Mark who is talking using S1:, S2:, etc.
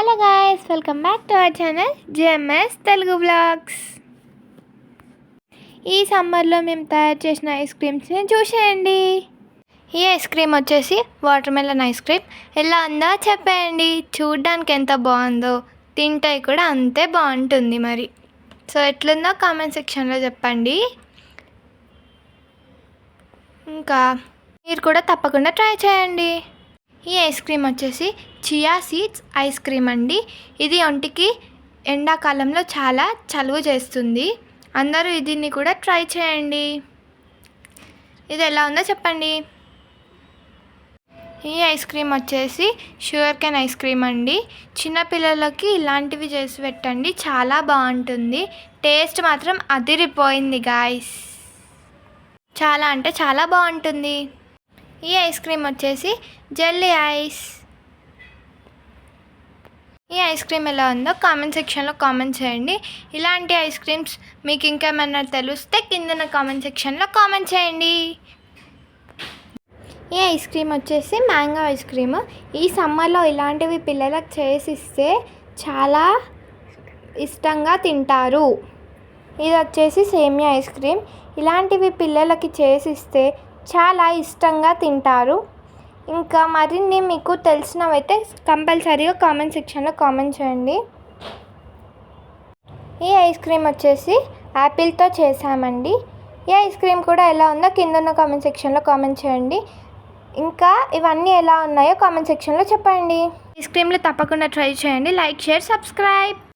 S1: Hello guys welcome back to our channel G M S Telugu blogs ఈ సమ్మర్లో మేము తయారు చేసిన ఐస్ క్రీమ్స్ని చూసేయండి. ఈ ఐస్ క్రీమ్ వచ్చేసి వాటర్ మెలన్ ఐస్ క్రీమ్ ఎలా ఉందో చెప్పేయండి. చూడ్డానికి ఎంత బాగుందో తింటే కూడా అంతే బాగుంటుంది మరి. సో ఎట్లుందో కామెంట్ సెక్షన్లో చెప్పండి. ఇంకా మీరు కూడా తప్పకుండా ట్రై చేయండి. ఈ ఐస్ క్రీమ్ వచ్చేసి చియా సీడ్స్ ఐస్ క్రీమ్ అండి. ఇది ఒంటికి ఎండాకాలంలో చాలా చలువ చేస్తుంది. అందరూ దీన్ని కూడా ట్రై చేయండి. ఇది ఎలా ఉందో చెప్పండి. ఈ ఐస్ క్రీమ్ వచ్చేసి షుగర్ కెన్ ఐస్ క్రీమ్ అండి. చిన్నపిల్లలకి ఇలాంటివి చేసి పెట్టండి. చాలా బాగుంటుంది. టేస్ట్ మాత్రం అదిరిపోయింది గాయస్. చాలా అంటే చాలా బాగుంటుంది. ఈ ఐస్ క్రీమ్ వచ్చేసి జెల్లీ ఐస్. ఈ ఐస్ క్రీమ్ ఎలా ఉందో కామెంట్ సెక్షన్లో కామెంట్ చేయండి. ఇలాంటి ఐస్ క్రీమ్స్ మీకు ఇంకేమైనా తెలిస్తే కిందన కామెంట్ సెక్షన్లో కామెంట్ చేయండి. ఈ ఐస్ క్రీమ్ వచ్చేసి మ్యాంగో ఐస్ క్రీమ్. ఈ సమ్మర్లో ఇలాంటివి పిల్లలకు చేసిస్తే చాలా ఇష్టంగా తింటారు. ఇది వచ్చేసి సేమియా ఐస్ క్రీమ్. ఇలాంటివి పిల్లలకి చేసిస్తే చాలా ఇష్టంగా తింటారు. ఇంకా మరిన్ని మీకు తెలిసినవైతే కంపల్సరీగా కామెంట్ సెక్షన్లో కామెంట్ చేయండి. ఈ ఐస్ క్రీమ్ వచ్చేసి యాపిల్తో చేసామండి ఈ ఐస్ క్రీమ్ కూడా ఎలా ఉందో కింద ఉన్న కామెంట్ సెక్షన్లో కామెంట్ చేయండి. ఇంకా ఇవన్నీ ఎలా ఉన్నాయో కామెంట్ సెక్షన్లో చెప్పండి. ఐస్ క్రీమ్లు తప్పకుండా ట్రై చేయండి. Like share subscribe.